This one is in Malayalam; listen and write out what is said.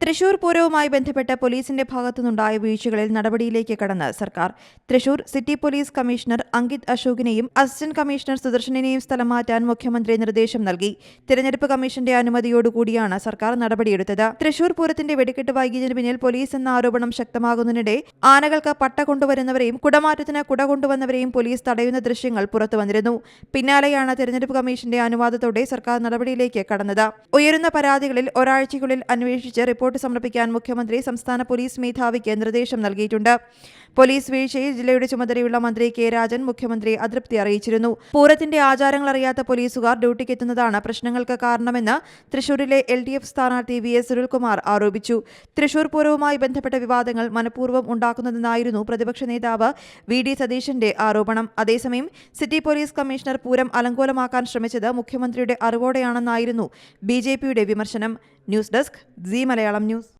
തൃശൂർ പൂരവുമായി ബന്ധപ്പെട്ട് പോലീസിന്റെ ഭാഗത്തുനിന്നുണ്ടായ വീഴ്ചകളിൽ നടപടിയിലേക്ക് കടന്ന് സർക്കാർ. Thrissur city police commissioner Ankit അശോകിനെയും assistant commissioner സുദർശനെയും സ്ഥലം മാറ്റാൻ മുഖ്യമന്ത്രി നിർദ്ദേശം നൽകി. തിരഞ്ഞെടുപ്പ് കമ്മീഷന്റെ അനുമതിയോടുകൂടിയാണ് സർക്കാർ നടപടിയെടുത്തത്. തൃശൂർ പൂരത്തിന്റെ വെടിക്കെട്ട് വൈകിയതിനു പിന്നിൽ പോലീസ് എന്ന ആരോപണം ശക്തമാകുന്നതിനിടെ ആനകൾക്ക് പട്ട കൊണ്ടുവരുന്നവരെയും കുടമാറ്റത്തിന് കുട കൊണ്ടുവന്നവരെയും പോലീസ് തടയുന്ന ദൃശ്യങ്ങൾ പുറത്തുവന്നിരുന്നു പിന്നാലെയാണ് തിരഞ്ഞെടുപ്പ് കമ്മീഷന്റെ അനുവാദത്തോടെ സർക്കാർ നടപടിയിലേക്ക് കടന്നത്. ഉയരുന്ന പരാതികളിൽ ഒരാഴ്ചയ്ക്കുള്ളിൽ അന്വേഷിച്ച് റിപ്പോർട്ട് സമർപ്പിക്കാൻ മുഖ്യമന്ത്രി സംസ്ഥാന പോലീസ് മേധാവിക്ക് നിർദ്ദേശം നൽകിയിട്ടുണ്ട്. പോലീസ് വീഴ്ചയിൽ ജില്ലയുടെ ചുമതലയുള്ള മന്ത്രി കെ രാജൻ മുഖ്യമന്ത്രി അതൃപ്തി അറിയിച്ചിരുന്നു. പൂരത്തിന്റെ ആചാരങ്ങൾ അറിയാത്ത പോലീസുകാർ ഡ്യൂട്ടിക്കെത്തുന്നതാണ് പ്രശ്നങ്ങൾക്ക് കാരണമെന്ന് തൃശൂരിലെ എൽ ഡി എഫ് സ്ഥാനാർത്ഥി വി എസ് സുനിൽകുമാർ ആരോപിച്ചു. തൃശൂർ പൂരവുമായി ബന്ധപ്പെട്ട വിവാദങ്ങൾ മനഃപൂർവം ഉണ്ടാക്കുന്നതെന്നായിരുന്നു പ്രതിപക്ഷ നേതാവ് വി ഡി സതീശന്റെ ആരോപണം. അതേസമയം സിറ്റി പോലീസ് കമ്മീഷണർ പൂരം അലങ്കോലമാക്കാൻ ശ്രമിച്ചത് മുഖ്യമന്ത്രിയുടെ അറിവോടെയാണെന്നായിരുന്നു ബി വിമർശനം. News desk G Malayalam news.